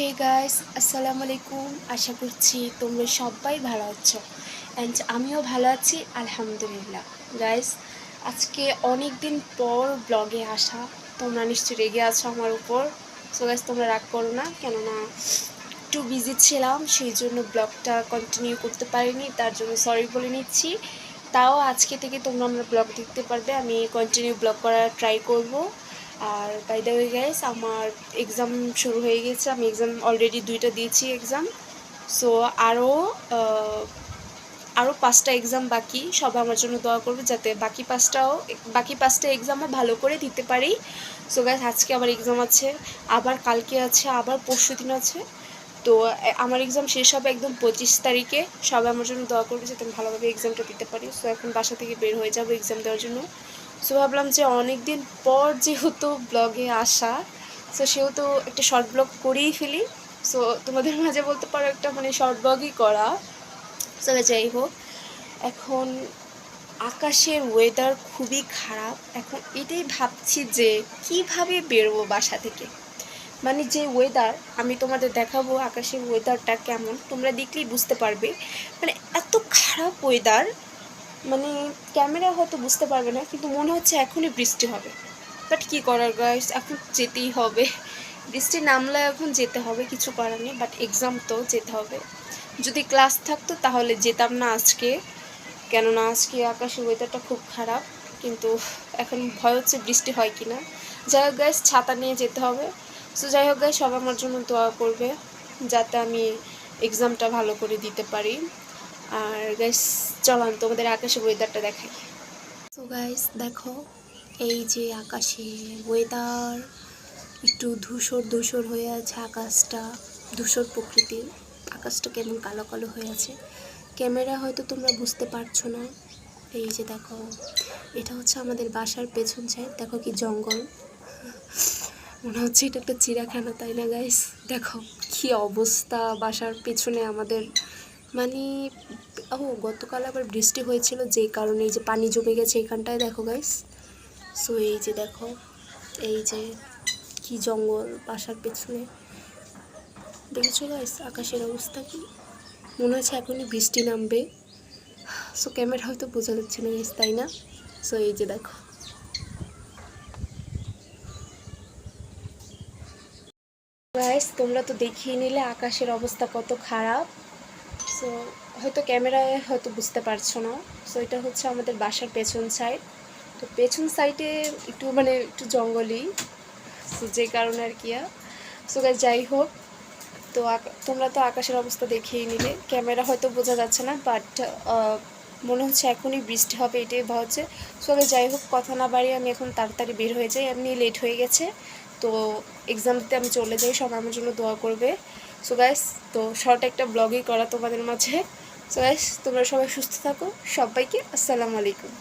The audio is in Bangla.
হে গাইস আসসালামু আলাইকুম। আশা করছি তোমরা সবাই ভালো আছো। অ্যান্ড আমিও ভালো আছি, আলহামদুলিল্লাহ। গাইস আজকে অনেক দিন পর ব্লগে আসা। তোমরা নিশ্চয়ই রেগে আছো আমার উপর। সো গাইস তোমরা রাগ করো না, কেননা একটু বিজি ছিলাম, সেই জন্য ব্লগটা কন্টিনিউ করতে পারিনি, তার জন্য সরি বলে নিচ্ছি। তাও আজকে থেকে তোমরা আমার ব্লগ দেখতে পারবে, আমি কন্টিনিউ ব্লগ করার ট্রাই করব। আর বাই দ্য ওয়ে গাইস আমার এক্সাম শুরু হয়ে গেছে, আমি এক্সাম অলরেডি দুইটা দিয়েছি এক্সাম সো আরও আরও পাঁচটা এক্সাম বাকি, সবাই আমার জন্য দোয়া করবে যাতে বাকি পাঁচটাও, বাকি পাঁচটা এক্সামও ভালো করে দিতে পারি। সো গাইস আজকে আবার এক্সাম আছে, আবার কালকে আছে, আবার পরশু দিন আছে। তো আমার এক্সাম শেষ হবে একদম পঁচিশ তারিখে, সবাই আমার জন্য দোয়া করবে যাতে আমি ভালোভাবে এক্সামটা দিতে পারি। সো এখন বাসা থেকে বের হয়ে যাব এক্সাম দেওয়ার জন্য। সো ভাবলাম যে অনেক দিন পর যেহেতু ব্লগে আসা সো সেহেতু একটা শর্ট ব্লগ করেই ফেলি। সো তোমাদের মাঝে বলতে পারো একটা মানে শর্ট ব্লগই করা। সো যাই হোক, এখন আকাশের ওয়েদার খুবই খারাপ। এখন এটাই ভাবছি যে কীভাবে বেরোবো বাসা থেকে? মানে যে ওয়েদার আমি তোমাদের দেখাবো আকাশের ওয়েদারটা কেমন। তোমরা দেখলেই বুঝতে পারবে। মানে এত খারাপ ওয়েদার মানে ক্যামেরা হয়তো বুঝতে পারবে না, কিন্তু মনে হচ্ছে এখনই বৃষ্টি হবে। বাট কী করার গাইস এখন যেতেই হবে। বৃষ্টি নামলে এখন যেতে হবে, কিছু করার নেই। বাট এক্সাম তো যেতে হবে। যদি ক্লাস থাকতো তাহলে যেতাম না আজকে। কেননা আজকে আকাশের ওয়েদারটা খুব খারাপ, কিন্তু এখন ভয় হচ্ছে বৃষ্টি হয় কি না যাই হোক গাইস ছাতা নিয়ে যেতে হবে। সো যাই হোক গাইস সবাই আমার জন্য দোয়া করবে, যাতে আমি এক্সামটা ভালো করে দিতে পারি। আর গাইস চলান, তোমাদের আকাশে ওয়েদারটা দেখাই। তো গাইস দেখো, এই যে আকাশে ওয়েদার একটু ধূসর ধূসর হয়ে আছে আকাশটা, ধূসর প্রকৃতির। আকাশটা কেমন কালো কালো হয়ে আছে। ক্যামেরা হয়তো তোমরা বুঝতে পারছ না। এই যে দেখো, এটা হচ্ছে আমাদের বাসার পেছন সাইড দেখো কি জঙ্গল। মনে হচ্ছে এটা একটা চিড়াখানা তাই না গাইস দেখো, কি অবস্থা বাসার পেছনে আমাদের। মানে ও, গতকাল আবার বৃষ্টি হয়েছিল যেই কারণে এই যে পানি জমে গেছে এখানটায়, দেখো গাইস সো এই যে দেখো, এই যে কি জঙ্গল বাসার পেছনে। দেখেছ গাইস আকাশের অবস্থা কি? মনে হচ্ছে এখনই বৃষ্টি নামবে। সো ক্যামেরা হয়তো বোঝা যাচ্ছে না গাইস তাই না? সো এই যে দেখো। গাইস তোমরা তো দেখিয়ে নিলে আকাশের অবস্থা কত খারাপ। সো হয়তো ক্যামেরায় হয়তো বুঝতে পারছ না। সো এটা হচ্ছে আমাদের বাসার পেছন সাইড তো পেছন সাইডে একটু মানে একটু জঙ্গলই সো যে কারণে আর কি সো গাইস যাই হোক, তো তোমরা তো আকাশের অবস্থা দেখিয়ে নিলে। ক্যামেরা হয়তো বোঝা যাচ্ছে না বাট মনে হচ্ছে এখনই বৃষ্টি হবে এটাই হচ্ছে। সো যাই হোক, কথা না বাড়িয়ে আমি এখন তাড়াতাড়ি বের হয়ে যাই। এমনি লেট হয়ে গেছে। তো এক্সাম দিতে আমি চলে যাই, সবাই আমার জন্য দোয়া করবে। সো গাইস তো শর্ট একটা ব্লগই করা তোমাদের মাঝে। সো গাইস তোমরা সবাই সুস্থ থাকো। সবাইকে আসসালামু আলাইকুম।